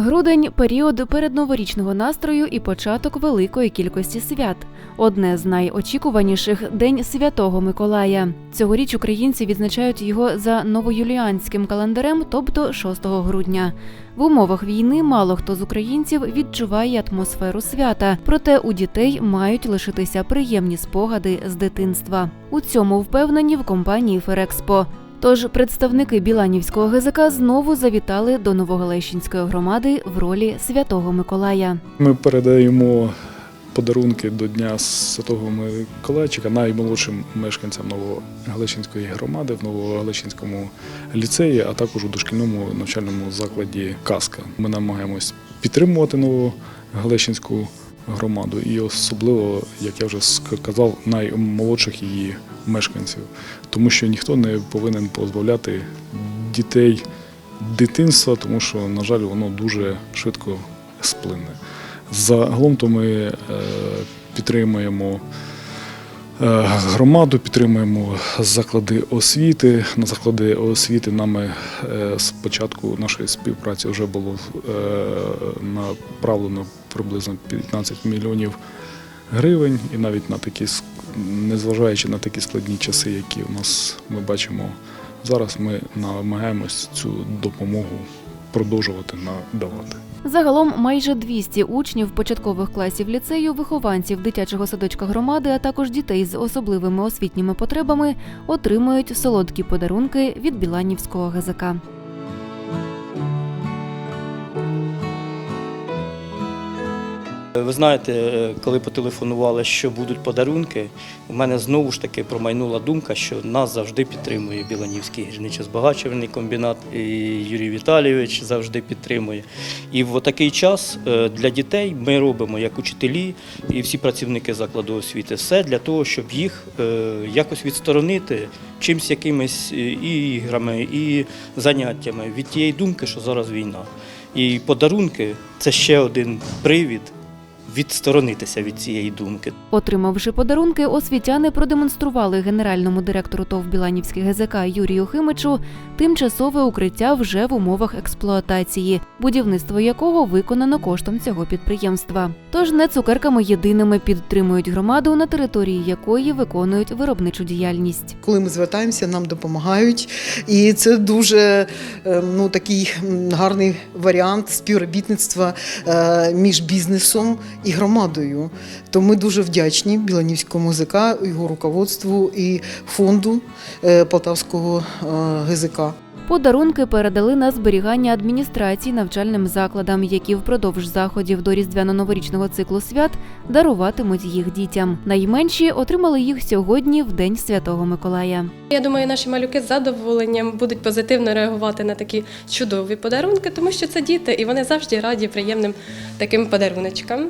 Грудень період передноворічного настрою і початок великої кількості свят. Одне з найочікуваніших день Святого Миколая. Цьогоріч українці відзначають його за новоюліанським календарем, тобто 6 грудня. В умовах війни мало хто з українців відчуває атмосферу свята, проте у дітей мають лишитися приємні спогади з дитинства. У цьому впевнені в компанії Ферекспо. Тож представники Біланівського ГЗК знову завітали до Новогалещинської громади в ролі Святого Миколая. Ми передаємо подарунки до Дня Святого Миколайчика наймолодшим мешканцям Новогалещинської громади в Новогалещинському ліцеї, а також у дошкільному навчальному закладі Казка. Ми намагаємось підтримувати Новогалещинську громаду і особливо, як я вже сказав, наймолодших її мешканців, тому що ніхто не повинен позбавляти дітей дитинства, тому що, на жаль, воно дуже швидко сплине. Загалом то ми е, підтримуємо громаду, підтримуємо заклади освіти. На заклади освіти нами е, з початку нашої співпраці вже було е, направлено приблизно 15 мільйонів гривень, і навіть на такі, незважаючи на такі складні часи, які у нас ми бачимо зараз, ми намагаємось цю допомогу продовжувати надавати. Загалом майже 200 учнів початкових класів ліцею, вихованців дитячого садочка громади, а також дітей з особливими освітніми потребами отримують солодкі подарунки від Біланівського ГЗК. Ви знаєте, е, коли потелефонували, що будуть подарунки, у мене знову ж таки промайнула думка, що нас завжди підтримує Біланівський гірничо-збагачувальний комбінат, і Юрій Віталійович завжди підтримує. І в такий час е, для дітей ми робимо як учителі і всі працівники закладу освіти все для того, щоб їх е, якось відсторонити чимсь якимись е, і іграми, і заняттями від тієї думки, що зараз війна. І подарунки це ще один привід відсторонитися від цієї думки. Отримавши подарунки, освітяни продемонстрували генеральному директору ТОВ Біланівський ГЗК Юрію Химичу тимчасове укриття вже в умовах експлуатації, будівництво якого виконано коштом цього підприємства. Тож не цукерками єдиними підтримують громаду, на території якої виконують виробничу діяльність. Коли ми звертаємося, нам допомагають. І це дуже е, ну, такий гарний варіант співробітництва е, між бізнесом і громадою. То ми дуже вдячні Біланівському ЗК, його руководству і фонду е, Полтавського е, ГЗК. Подарунки передали на зберігання адміністрації навчальним закладам, які впродовж заходів до різдвяно-новорічного циклу свят даруватимуть їх дітям. Найменші отримали їх сьогодні в день Святого Миколая. Я думаю, наші малюки з задоволенням будуть позитивно реагувати на такі чудові подарунки, тому що це діти, і вони завжди раді приємним таким подаруночкам.